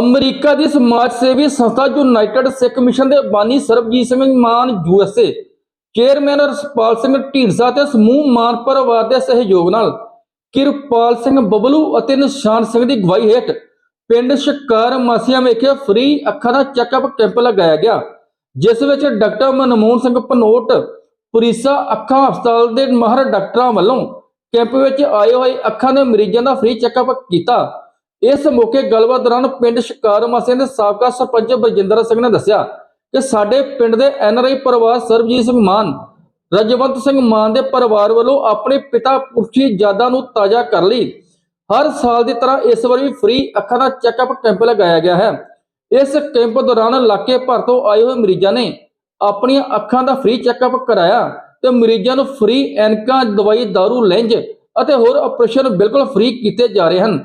America ਦੀ ਸਮਾਜ ਸੇਵੀ ਸੰਸਥਾ ਯੂਨਾਈਟਿਡ ਸਿੱਖ ਮਿਸ਼ਨ ਦੇ ਬਾਨੀ ਸਰਬਜੀਤ ਸਿੰਘ ਮਾਨ ਯੂਐਸਏ ਚੇਅਰਮੈਨ ਰਸਪਾਲ ਸਿੰਘ ਢੀਂਡਸਾ ਤੇ ਸਮੂਹ ਮਾਨ ਪਰਿਵਾਰ ਦੇ ਸਹਿਯੋਗ ਨਾਲ ਕਿਰਪਾਲ ਸਿੰਘ ਬਬਲੂ ਅਤੇ ਨਿਸ਼ਾਨ ਸਿੰਘ ਦੀ ਗਵਾਹੀ ਹੇਠ ਪਿੰਡ ਸ਼ਿਕਾਰ ਮਾਸੀਆਂ ਵਿਖੇ ਫ੍ਰੀ ਅੱਖਾਂ ਦਾ ਚੈੱਕਅਪ ਕੈਂਪ ਲਗਾਇਆ ਗਿਆ, ਜਿਸ ਵਿੱਚ ਡਾਕਟਰ ਮਨਮੋਹਨ ਸਿੰਘ ਪਨੋਟ, ਪੁਰੀਸਾ ਅੱਖਾਂ ਹਸਪਤਾਲ ਦੇ ਮਾਹਰ ਡਾਕਟਰਾਂ ਵੱਲੋਂ ਕੈਂਪ ਵਿੱਚ ਆਏ ਹੋਏ ਅੱਖਾਂ ਦੇ ਮਰੀਜ਼ਾਂ ਦਾ ਫ੍ਰੀ ਚੈੱਕਅਪ ਕੀਤਾ। ਇਸ ਮੌਕੇ ਗੱਲਬਾਤ ਦੌਰਾਨ ਪਿੰਡ ਸ਼ਿਕਾਰ ਮਾਸੀਆਂ ਦੇ ਸਾਬਕਾ ਸਰਪੰਚ ਬਰਜਿੰਦਰ ਸਿੰਘ ਨੇ ਦੱਸਿਆ ਕਿ ਸਾਡੇ ਪਿੰਡ ਦੇ ਐਨਆਰਆਈ ਪਰਿਵਾਰ ਸਰਬਜੀਤ ਸਿੰਘ ਮਾਨ, ਰਜਵੰਤ ਸਿੰਘ ਮਾਨ ਦੇ ਪਰਿਵਾਰ ਵੱਲੋਂ ਆਪਣੇ ਪਿਤਾ ਪੁਰਖੀ ਯਾਦਾਂ ਨੂੰ ਤਾਜ਼ਾ ਕਰ ਲਈ। ਹਰ ਸਾਲ ਦੀ ਤਰ੍ਹਾਂ ਇਸ ਵਾਰ ਵੀ ਫ੍ਰੀ ਅੱਖਾਂ ਦਾ ਚੈੱਕਅਪ ਕੈਂਪ ਲਗਾਇਆ ਗਿਆ ਹੈ। ਇਸ ਕੈਂਪ ਦੌਰਾਨ ਇਲਾਕੇ ਭਰ ਤੋਂ ਆਏ ਹੋਏ ਮਰੀਜ਼ਾਂ ਨੇ ਆਪਣੀਆਂ ਅੱਖਾਂ ਦਾ ਫ੍ਰੀ ਚੈੱਕਅਪ ਕਰਾਇਆ ਤੇ ਮਰੀਜ਼ਾਂ ਨੂੰ ਫ੍ਰੀ ਐਨਕਾਂ, ਦਵਾਈ, ਦਾਰੂ ਲੈਂਜ ਅਤੇ ਹੋਰ ਆਪਰੇਸ਼ਨ ਬਿਲਕੁਲ ਫ੍ਰੀ ਕੀਤੇ ਜਾ ਰਹੇ ਹਨ।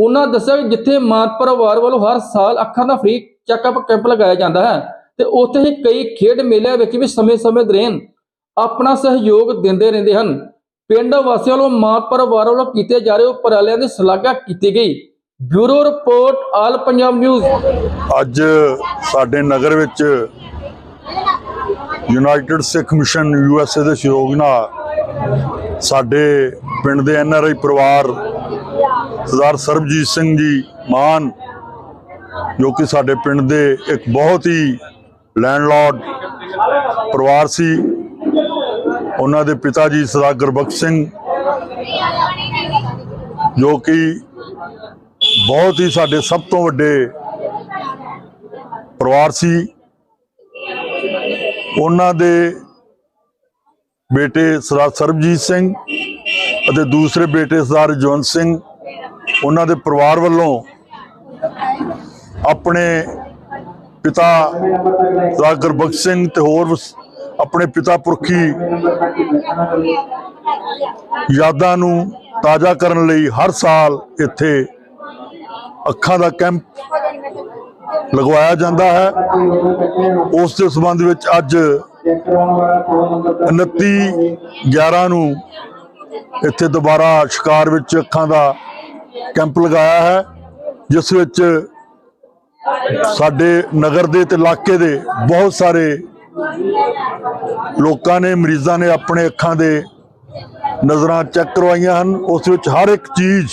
ਉਹਨਾਂ ਦੱਸਿਆ ਕਿ ਜਿੱਥੇ ਮਾਨ ਪਰਿਵਾਰ ਵੱਲੋਂ ਹਰ ਸਾਲ ਅੱਖਾਂ ਦਾ ਫ੍ਰੀ ਚੈੱਕਅਪ ਕੈਂਪ ਲਗਾਇਆ ਜਾਂਦਾ ਹੈ ਤੇ ਉੱਥੇ ਹੀ ਕਈ ਖੇਡ ਮੇਲਿਆਂ ਵਿੱਚ ਵੀ ਸਮੇਂ-ਸਮੇਂ ਦੌਰਾਨ ਆਪਣਾ ਸਹਿਯੋਗ ਦਿੰਦੇ ਰਹਿੰਦੇ ਹਨ। ਪਿੰਡ ਵਾਸੀਆਂ ਵੱਲੋਂ ਮਾਨ ਪਰਿਵਾਰ ਵੱਲੋਂ ਕੀਤੇ ਜਾ ਰਹੇ ਉਪਰਾਲਿਆਂ ਦੀ ਸ਼ਲਾਘਾ ਕੀਤੀ ਗਈ। Bureau report, all Punjab news. ਅੱਜ ਸਾਡੇ ਨਗਰ ਵਿੱਚ ਯੂਨਾਈਟਿਡ ਸਿੱਖ ਮਿਸ਼ਨ ਯੂਐਸਏ ਦੇ ਸਹਿਯੋਗ ਨਾਲ ਸਾਡੇ ਪਿੰਡ ਦੇ ਐਨਆਰਆਈ ਪਰਿਵਾਰ ਸਰਦਾਰ ਸਰਬਜੀਤ ਸਿੰਘ ਜੀ ਮਾਨ, ਜੋ ਕਿ ਸਾਡੇ ਪਿੰਡ ਦੇ ਇੱਕ ਬਹੁਤ ਹੀ ਲੈਂਡਲਾਰਡ ਪਰਿਵਾਰ ਸੀ, ਉਹਨਾਂ ਦੇ ਪਿਤਾ ਜੀ ਸਰਦਾਰ ਗੁਰਬਖਸ਼ ਸਿੰਘ, ਜੋ ਕਿ ਬਹੁਤ ਹੀ ਸਾਡੇ ਸਭ ਤੋਂ ਵੱਡੇ ਪਰਿਵਾਰ ਸੀ। ਉਹਨਾਂ ਦੇ ਬੇਟੇ ਸਰਦਾਰ ਸਰਬਜੀਤ ਸਿੰਘ ਅਤੇ ਦੂਸਰੇ ਬੇਟੇ ਸਰਦਾਰ ਜਵੰਤ ਸਿੰਘ ਉਹਨਾਂ ਦੇ ਪਰਿਵਾਰ ਵੱਲੋਂ ਆਪਣੇ ਪਿਤਾ ਸਰਦਾਰ ਗੁਰਬਖਸ਼ ਸਿੰਘ ਤੇ ਹੋਰ ਆਪਣੇ ਪਿਤਾ ਪੁਰਖੀ ਯਾਦਾਂ ਨੂੰ ਤਾਜ਼ਾ ਕਰਨ ਲਈ ਹਰ ਸਾਲ ਇੱਥੇ ਅੱਖਾਂ ਦਾ ਕੈਂਪ ਲਗਵਾਇਆ ਜਾਂਦਾ ਹੈ। ਉਸ ਦੇ ਸੰਬੰਧ ਵਿੱਚ ਅੱਜ 29 11 ਨੂੰ ਇੱਥੇ ਦੁਬਾਰਾ ਸ਼ਿਕਾਰ ਵਿੱਚ ਅੱਖਾਂ ਦਾ ਕੈਂਪ ਲਗਾਇਆ ਹੈ, ਜਿਸ ਵਿੱਚ ਸਾਡੇ ਨਗਰ ਦੇ ਤੇ ਇਲਾਕੇ ਦੇ ਬਹੁਤ ਸਾਰੇ ਲੋਕਾਂ ਨੇ, ਮਰੀਜ਼ਾਂ ਨੇ ਆਪਣੇ ਅੱਖਾਂ ਦੇ ਨਜ਼ਰਾਂ ਚੈੱਕ ਕਰਵਾਈਆਂ ਹਨ। ਉਸ ਵਿੱਚ ਹਰ ਇੱਕ ਚੀਜ਼,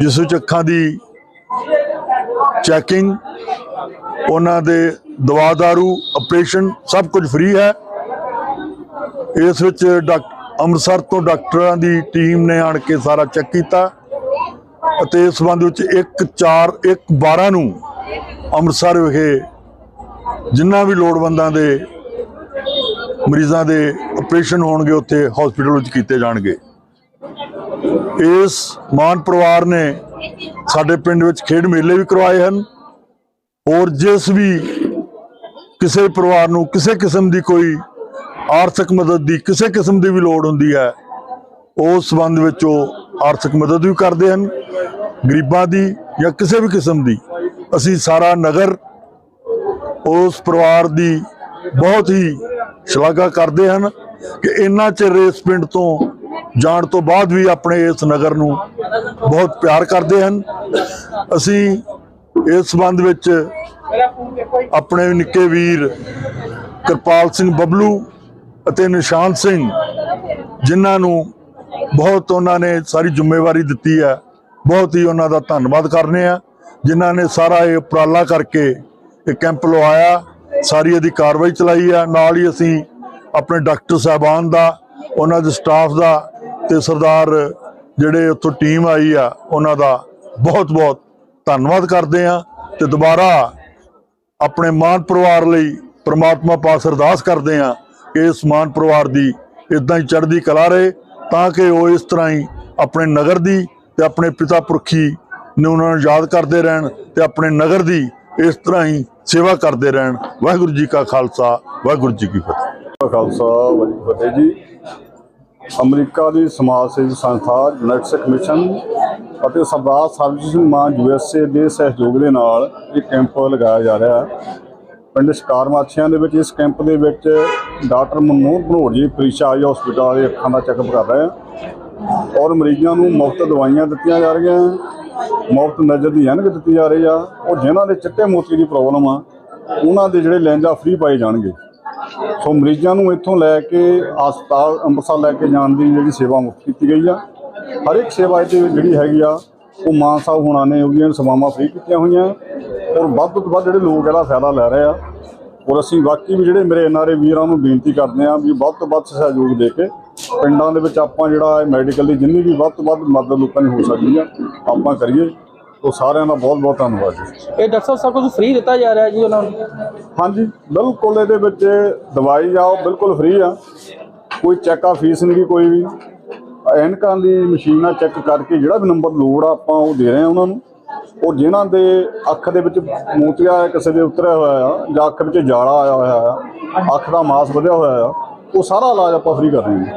ਜਿਸ ਵਿੱਚ ਅੱਖਾਂ ਦੀ ਚੈਕਿੰਗ, ਉਹਨਾਂ ਦੇ ਦਵਾ ਦਾਰੂ, ਆਪਰੇਸ਼ਨ ਸਭ ਕੁਝ ਫ੍ਰੀ ਹੈ। ਇਸ ਵਿੱਚ ਡਾਕ- ਅੰਮ੍ਰਿਤਸਰ ਤੋਂ ਡਾਕਟਰਾਂ ਦੀ ਟੀਮ ਨੇ ਆਣ ਕੇ ਸਾਰਾ ਚੈੱਕ ਕੀਤਾ। ਅਤੇ ਇਸ ਸੰਬੰਧ ਵਿੱਚ 1 4 1 12 ਨੂੰ ਅੰਮ੍ਰਿਤਸਰ ਵਿਖੇ ਜਿੰਨਾ ਵੀ ਲੋੜਵੰਦਾਂ ਦੇ ਮਰੀਜ਼ਾਂ ਦੇ ਆਪਰੇਸ਼ਨ ਹੋਣਗੇ, ਉੱਥੇ ਹਸਪੀਟਲ ਵਿੱਚ ਕੀਤੇ ਜਾਣਗੇ। ਇਸ ਮਾਨ ਪਰਿਵਾਰ ਨੇ ਸਾਡੇ ਪਿੰਡ ਵਿੱਚ ਖੇਡ ਮੇਲੇ ਵੀ ਕਰਵਾਏ ਹਨ ਔਰ ਜਿਸ ਵੀ ਕਿਸੇ ਪਰਿਵਾਰ ਨੂੰ ਕਿਸੇ ਕਿਸਮ ਦੀ ਕੋਈ ਆਰਥਿਕ ਮਦਦ ਦੀ ਕਿਸੇ ਕਿਸਮ ਦੀ ਵੀ ਲੋੜ ਹੁੰਦੀ ਹੈ, ਉਸ ਸੰਬੰਧ ਵਿੱਚ ਉਹ ਆਰਥਿਕ ਮਦਦ ਵੀ ਕਰਦੇ ਹਨ। ਗਰੀਬਾਂ ਦੀ ਜਾਂ ਕਿਸੇ ਵੀ ਕਿਸਮ ਦੀ, ਅਸੀਂ ਸਾਰਾ ਨਗਰ ਉਸ ਪਰਿਵਾਰ ਦੀ ਬਹੁਤ ਹੀ ਸ਼ਲਾਘਾ ਕਰਦੇ ਹਨ ਕਿ ਇੰਨਾ ਚਿਰ ਇਸ ਪਿੰਡ ਤੋਂ ਜਾਣ ਤੋਂ ਬਾਅਦ ਵੀ ਆਪਣੇ ਇਸ ਨਗਰ ਨੂੰ ਬਹੁਤ ਪਿਆਰ ਕਰਦੇ ਹਨ। ਅਸੀਂ ਇਸ ਸੰਬੰਧ ਵਿੱਚ ਆਪਣੇ ਨਿੱਕੇ ਵੀਰ ਕਿਰਪਾਲ ਸਿੰਘ ਬਬਲੂ ਅਤੇ ਨਿਸ਼ਾਨ ਸਿੰਘ, ਜਿਨ੍ਹਾਂ ਨੂੰ ਬਹੁਤ ਉਹਨਾਂ ਨੇ ਸਾਰੀ ਜ਼ਿੰਮੇਵਾਰੀ ਦਿੱਤੀ ਹੈ। ਬਹੁਤ ਹੀ ਉਹਨਾਂ ਦਾ ਧੰਨਵਾਦ ਕਰਨੇ ਆ, ਜਿਨ੍ਹਾਂ ਨੇ ਸਾਰਾ ਇਹ ਉਪਰਾਲਾ ਕਰਕੇ ਇਹ ਕੈਂਪ ਲਵਾਇਆ, ਸਾਰੀ ਇਹਦੀ ਕਾਰਵਾਈ ਚਲਾਈ ਆ। ਨਾਲ ਹੀ ਅਸੀਂ ਆਪਣੇ ਡਾਕਟਰ ਸਾਹਿਬਾਨ ਦਾ, ਉਹਨਾਂ ਦੇ ਸਟਾਫ ਦਾ ਤੇ ਸਰਦਾਰ ਜਿਹੜੇ ਉੱਥੋਂ ਟੀਮ ਆਈ ਆ, ਉਹਨਾਂ ਦਾ ਬਹੁਤ ਬਹੁਤ ਧੰਨਵਾਦ ਕਰਦੇ ਆ ਤੇ ਦੁਬਾਰਾ ਆਪਣੇ ਮਾਨ ਪਰਿਵਾਰ ਲਈ ਪ੍ਰਮਾਤਮਾ ਪਾਸ ਅਰਦਾਸ ਕਰਦੇ ਆ ਕਿ ਇਸ ਮਾਨ ਪਰਿਵਾਰ ਦੀ ਇਦਾਂ ਹੀ ਚੜ੍ਹਦੀ ਕਲਾ ਰਹੇ, ਤਾਂ ਕਿ ਉਹ ਇਸ ਤਰ੍ਹਾਂ ਹੀ ਆਪਣੇ ਨਗਰ ਦੀ ਤੇ ਆਪਣੇ ਪਿਤਾ ਪੁਰਖੀ ਨੂੰ ਉਹਨਾਂ ਨੂੰ ਯਾਦ ਕਰਦੇ ਰਹਿਣ ਤੇ ਆਪਣੇ ਨਗਰ ਦੀ ਇਸ ਤਰ੍ਹਾਂ ਹੀ ਸੇਵਾ ਕਰਦੇ ਰਹਿਣ। ਵਾਹਿਗੁਰੂ ਜੀ ਕਾ ਖਾਲਸਾ, ਵਾਹਿਗੁਰੂ ਜੀ ਕੀ ਫਤਿਹ। ਖਾਲਸਾ, ਵਾਹਿਗੁਰੂ ਫਤਿਹ ਜੀ। ਅਮਰੀਕਾ ਦੀ ਸਮਾਜ ਸੇਵੀ ਸੰਸਥਾ ਯੂਨਾਈਟਡ ਸਿੱਖ ਮਿਸ਼ਨ ਅਤੇ ਸਰਦਾਰ ਸਰਬਜੀਤ ਸਿੰਘ ਮਾਨ ਯੂਐਸਏ ਦੇ ਸਹਿਯੋਗ ਦੇ ਨਾਲ ਇਹ ਕੈਂਪ ਲਗਾਇਆ ਜਾ ਰਿਹਾ ਹੈ। ਪਿੰਡ ਸ਼ਿਕਾਰ ਮਾਛੀਆਂ ਦੇ ਵਿੱਚ ਇਸ ਕੈਂਪ ਦੇ ਵਿੱਚ ਡਾਕਟਰ ਮਨਮੋਹਨ ਭਨੋੜ ਜੀ ਪ੍ਰੀਸ਼ਾ ਆਈ ਹਸਪੀਟਲ ਦੇ ਅੱਖਾਂ ਦਾ ਚੈੱਕਅਪ ਕਰ ਰਹੇ ਆ ਔਰ ਮਰੀਜ਼ਾਂ ਨੂੰ ਮੁਫਤ ਦਵਾਈਆਂ ਦਿੱਤੀਆਂ ਜਾ ਰਹੀਆਂ ਮੁਫਤ ਨਜ਼ਰ ਦੀ ਐਨਕ ਦਿੱਤੀ ਜਾ ਰਹੀ ਆ। ਉਹ ਜਿਨ੍ਹਾਂ ਦੇ ਚਿੱਟੇ ਮੋਤੀ ਦੀ ਪ੍ਰੋਬਲਮ ਆ, ਉਹਨਾਂ ਦੇ ਜਿਹੜੇ ਲੈਂਜਾ ਫ੍ਰੀ ਪਾਏ ਜਾਣਗੇ। ਸੋ ਮਰੀਜ਼ਾਂ ਨੂੰ ਇੱਥੋਂ ਲੈ ਕੇ ਹਸਪਤਾਲ, ਅੰਮ੍ਰਿਤਸਰ ਲੈ ਕੇ ਜਾਣ ਦੀ ਜਿਹੜੀ ਸੇਵਾ ਮੁਫਤ ਕੀਤੀ ਗਈ ਆ। ਹਰ ਇੱਕ ਸੇਵਾ ਇੱਥੇ ਜਿਹੜੀ ਹੈਗੀ ਆ, ਉਹ ਮਾਨ ਸਾਹਿਬ ਹੁਣਾਂ ਨੇ ਉਹਦੀਆਂ ਸੇਵਾਵਾਂ ਫ੍ਰੀ ਕੀਤੀਆਂ ਹੋਈਆਂ। ਔਰ ਵੱਧ ਤੋਂ ਵੱਧ ਜਿਹੜੇ ਲੋਕ ਇਹਦਾ ਫਾਇਦਾ ਲੈ ਰਹੇ ਆ ਔਰ ਅਸੀਂ ਬਾਕੀ ਵੀ ਜਿਹੜੇ ਮੇਰੇ ਐਨਆਰਏ ਵੀਰਾਂ ਨੂੰ ਬੇਨਤੀ ਕਰਦੇ ਆ ਵੀ ਵੱਧ ਤੋਂ ਵੱਧ ਸਹਿਯੋਗ ਦੇ ਕੇ ਪਿੰਡਾਂ ਦੇ ਵਿੱਚ ਆਪਾਂ ਜਿਹੜਾ ਮੈਡੀਕਲ ਦੀ ਜਿੰਨੀ ਵੀ ਵੱਧ ਤੋਂ ਵੱਧ ਮਦਦ ਲੋਕਾਂ ਦੀ ਹੋ ਸਕਦੀ ਆ ਆਪਾਂ ਕਰੀਏ। ਤੋਂ ਸਾਰਿਆਂ ਦਾ ਬਹੁਤ ਬਹੁਤ ਧੰਨਵਾਦ ਜੀ। ਇਹ ਡਾਕਟਰ ਸਾਹਿਬ ਕੁਝ ਫ੍ਰੀ ਦਿੱਤਾ ਜਾ ਰਿਹਾ ਜੀ ਉਹਨਾਂ ਨੂੰ? ਹਾਂਜੀ ਬਿਲਕੁਲ ਇਹਦੇ ਵਿੱਚ ਦਵਾਈ ਆ ਉਹ ਬਿਲਕੁਲ ਫ੍ਰੀ ਆ। ਕੋਈ ਚੈੱਕ ਆ ਫੀਸ ਨਹੀਂ ਕੋਈ ਵੀ। ਐਨਕਾਂ ਦੀ ਮਸ਼ੀਨ ਚੈੱਕ ਕਰਕੇ ਜਿਹੜਾ ਵੀ ਨੰਬਰ ਲੋੜ ਆ ਆਪਾਂ ਉਹ ਦੇ ਰਹੇ ਆ ਉਹਨਾਂ ਨੂੰ। ਉਹ ਜਿਨ੍ਹਾਂ ਦੇ ਅੱਖ ਦੇ ਵਿੱਚ ਮੋਤੀਆ ਕਿਸੇ ਦੇ ਉਤਰਿਆ ਹੋਇਆ ਆ, ਜਾਂ ਅੱਖ ਵਿੱਚ ਜਾਲਾ ਆਇਆ ਹੋਇਆ ਆ, ਅੱਖ ਦਾ ਮਾਸ ਵਧਿਆ ਹੋਇਆ ਆ, ਉਹ ਸਾਰਾ ਇਲਾਜ ਆਪਾਂ ਫ੍ਰੀ ਕਰ ਰਹੇ ਹਾਂ।